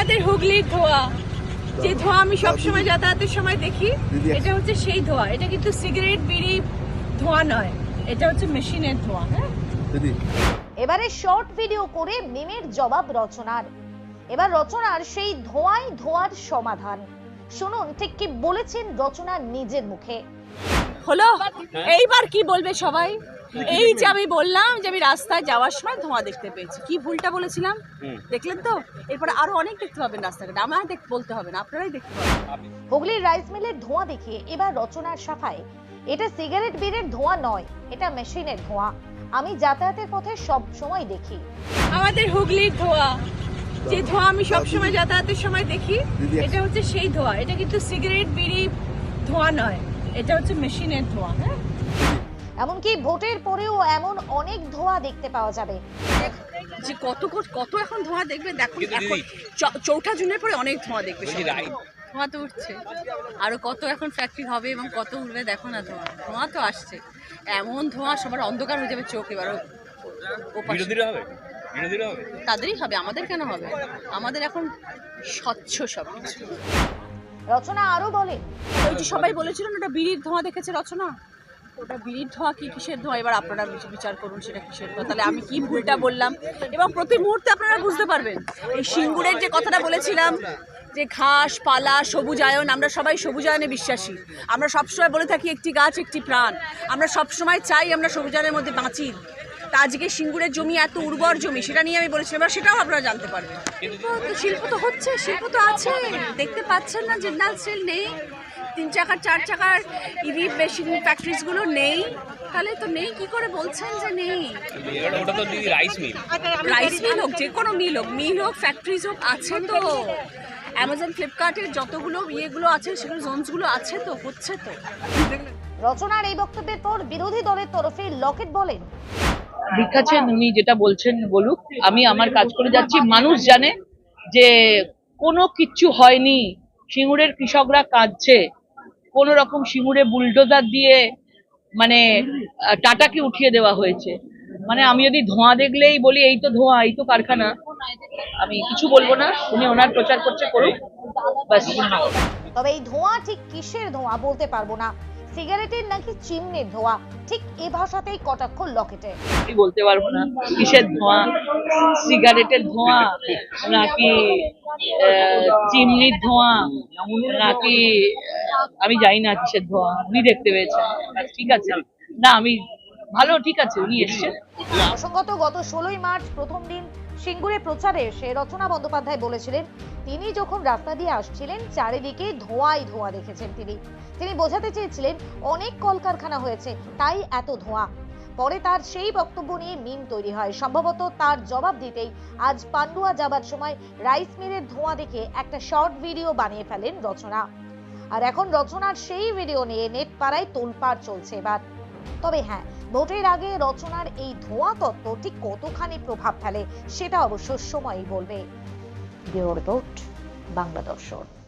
আমাদের হুগলির ধোয়া। যে ধোয়া আমি সবসময় যাতায়াতের সময় দেখি এটা হচ্ছে সেই ধোয়া। এটা কিন্তু সিগারেট বিড়ি ধোয়া নয়। এটা হচ্ছে মেশিনের ধোয়া হ্যাঁ? এবারে শর্ট ভিডিও করে মিমের জবাব রচনার। এবার রচনার সেই ধোঁয়াই ধোয়ার সমাধান। শুনুন ঠিক কি বলেছেন রচনা নিজের মুখে। হলো? এইবার কি বলবে সবাই? এই যে আমি বললাম যে আমি রাস্তায় যাওয়ার সময় ধোঁয়া দেখতে পেয়েছি। কি ভুলটা বলেছিলাম? দেখলেন তো? এরপরে আরও অনেক দেখতে পাবেন রাস্তাঘাটে। আমার দেখ বলতে হবে না আপনারাই দেখতে পাবেন। হুগলির রাইস মিলের ধোঁয়া দেখিয়ে এবার রচনার সাফায়। এটা সিগারেট বিড়ের ধোঁয়া নয় এটা মেশিনের ধোঁয়া। আমি যাতায়াতের পথে সব সময় দেখি। আমাদের হুগলির ধোয়া। যে ধোঁয়া আমি সবসময় যাতায়াতের সময় দেখি এটা হচ্ছে সেই ধোঁয়া। এটা কিন্তু সিগারেট বিড়ি ধোঁয়া নয়। এটা হচ্ছে মেশিনের ধোয়া হ্যাঁ? এমনকি ভোটের পরেও এমন অনেক ধোঁয়া দেখতে পাওয়া যাবে। যে কত কত- এখন ধোঁয়া দেখবে? দেখো এখন চ- চৌঠা জুনের পরে অনেক ধোঁয়া দেখবে। ধোঁয়া তো উঠছে। আরও কত এখন ফ্যাক্টরি হবে এবং কত উঠবে দেখো না ধোঁয়া। ধোঁয়া তো আসছে। এমন ধোঁয়া সবার অন্ধকার হয়ে যাবে চোখ এবার ও- হবে? হবে? তাদেরই হবে আমাদের কেন হবে? আমাদের এখন স্বচ্ছ সব কিছু রচনা আরও বলেন ওই যে সবাই বলেছিল না ওটা বিড়ির ধোঁয়া দেখেছে রচনা? ওটা বিড়ির ধোঁয়া কি কিসের ধোঁয়া? এবার আপনারা বিচ- বিচার করুন সেটা কিসের ধোঁয়া। তাহলে আমি কি ভুলটা বললাম? এবং প্রতি মুহূর্তে আপনারা বুঝতে পারবেন, এই সিঙ্গুরের যে কথাটা বলেছিলাম, যে ঘাস, পালা, সবুজায়ন, আমরা সবাই সবুজায়নে বিশ্বাসী। আমরা সবসময় বলে থাকি একটি গাছ, একটি প্রাণ। আমরা সবসময় চাই আমরা সবুজায়নের মধ্যে বাঁচি। তা আজকে সিঙ্গুরের জমি এত উর্বর জমি সেটা নিয়ে আমি বলেছিলাম এবার সেটাও আপনারা জানতে পারবেন। তো শিল্প তো হচ্ছে শিল্প তো আছে। দেখতে পাচ্ছেন না জিন্দাল স্টিল নেই। তিন চাকার চার চাকার ইভি মেশিন ফ্যাক্টরিজগুলো নেই। তাহলে তো নেই কি করে বলছেন যে নেই? ওটা তো রাইস মিল রাইস মিল হোক যে কোনো মিল হোক মিল হোক ফ্যাক্টরিজ হোক আছে তো। অ্যামাজন ফ্লিপকার্টের যতগুলো ইয়েগুলো আছে সেগুলো জোনসগুলো আছে তো হচ্ছে তো। রচনার এই বক্তব্যের পর বিরোধী দলের তরফে লকেট বলেন। ঠিক আছে উনি যেটা বলছেন বলুক আমি আমার কাজ করে যাচ্ছি। মানুষ জানে যে কোনো কিচ্ছু হয়নি। সিঙ্গুরের কৃষকরা কাঁদছে। কোন রকম সিঙ্গুরে বুলডোজার দিয়ে মানে টাটাকে উঠিয়ে দেওয়া হয়েছে। মানে আমি যদি ধোঁয়া দেখলেই বলি এই তো ধোঁয়া এই তো কারখানা। আমি কিছু বলব না। উনি ওনার প্রচার করছে করুক। তবে এই ধোঁয়া ঠিক কিসের ধোঁয়া বলতে পারব না। সিগারেটের নাকি চিমনির ধোঁয়া? ঠিক এ ভাষাতেই কটাক্ষ লকেটে। আমি বলতে পারব না কিসের ধোঁয়া? সিগারেটের ধোঁয়া নাকি চিমনির ধোঁয়া নাকি আমি জানি না কিসের ধোঁয়া উনি দেখতে পেয়েছেন। ঠিক আছে না আমি ভালো ঠিক আছে উনি এসছেন। প্রসঙ্গত গত ষোলোই মার্চ প্রথম দিন সিঙ্গুরে প্রচারে এসে রচনা বন্দ্যোপাধ্যায় বলেছিলেন, তিনি যখন রাস্তা দিয়ে আসছিলেন, চারিদিকে ধোঁয়াই ধোঁয়া দেখেছেন তিনি। তিনি বোঝাতে চেয়েছিলেন, অনেক কলকারখানা হয়েছে, তাই এত ধোঁয়া। পরে তার সেই বক্তব্য নিয়ে মিম তৈরি হয়। সম্ভবত তার জবাব দিতেই আজ পান্ডুয়া যাবার সময় রাইস মিলের ধোঁয়া দেখে একটা শর্ট ভিডিও বানিয়ে ফেলেন রচনা। আর এখন রচনার সেই ভিডিও নিয়ে নেট পাড়ায় তোলপাড় চলছে এবার। তবে হ্যাঁ ভোটের আগে রচনার এই ধোঁয়া তত্ত্ব ঠিক কতখানি প্রভাব ফেলে, সেটা অবশ্য সময়ই বলবে। ব্যুরো রিপোর্ট, বাংলা দর্শন।